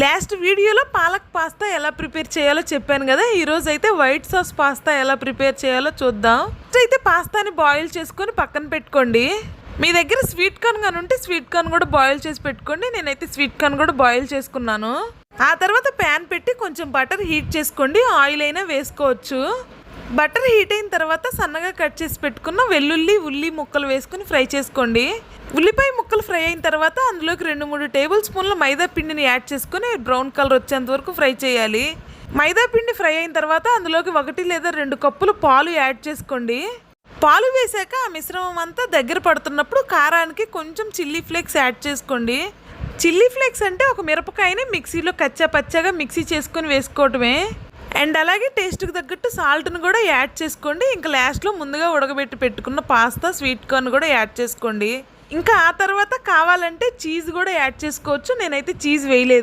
Last వీడియోలో palak pasta ఎలా prepare చేయాలో చెప్పాను కదా. ఈరోజు అయితే వైట్ సాస్ పాస్తా ఎలా ప్రిపేర్ చేయాలో చూద్దాం. ఫస్ట్ అయితే పాస్తాని బాయిల్ చేసుకొని పక్కన పెట్టుకోండి. మీ దగ్గర స్వీట్ కార్న్ కానీ ఉంటే స్వీట్ కార్న్ కూడా బాయిల్ చేసి పెట్టుకోండి. నేనైతే స్వీట్ కార్న్ కూడా బాయిల్ చేసుకున్నాను. ఆ తర్వాత ప్యాన్ పెట్టి కొంచెం బటర్ హీట్ చేసుకోండి. ఆయిల్ అయినా వేసుకోవచ్చు. బటర్ హీట్ అయిన తర్వాత సన్నగా కట్ చేసి పెట్టుకున్న వెల్లుల్లి ఉల్లి ముక్కలు వేసుకుని ఫ్రై చేసుకోండి. ఉల్లిపాయ ముక్కలు ఫ్రై అయిన తర్వాత అందులోకి రెండు మూడు టేబుల్ స్పూన్ల మైదా పిండిని యాడ్ చేసుకుని బ్రౌన్ కలర్ వచ్చేంత వరకు ఫ్రై చేయాలి. మైదా పిండి ఫ్రై అయిన తర్వాత అందులోకి ఒకటి లేదా రెండు కప్పులు పాలు యాడ్ చేసుకోండి. పాలు వేసాక ఆ మిశ్రమం అంతా దగ్గర పడుతున్నప్పుడు కారానికి కొంచెం చిల్లీ ఫ్లేక్స్ యాడ్ చేసుకోండి. చిల్లీ ఫ్లేక్స్ అంటే ఒక మిరపకాయని మిక్సీలో కచ్చా పచ్చగా మిక్సీ చేసుకొని వేసుకోవటమే. అండ్ అలాగే టేస్ట్కి తగ్గట్టు సాల్ట్ను కూడా యాడ్ చేసుకోండి. ఇంకా లాస్ట్లో ముందుగా ఉడకబెట్టి పెట్టుకున్న పాస్తా స్వీట్ కార్న్ కూడా యాడ్ చేసుకోండి. ఇంకా ఆ తర్వాత కావాలంటే చీజ్ కూడా యాడ్ చేసుకోవచ్చు. నేనైతే చీజ్ వేయలేదు.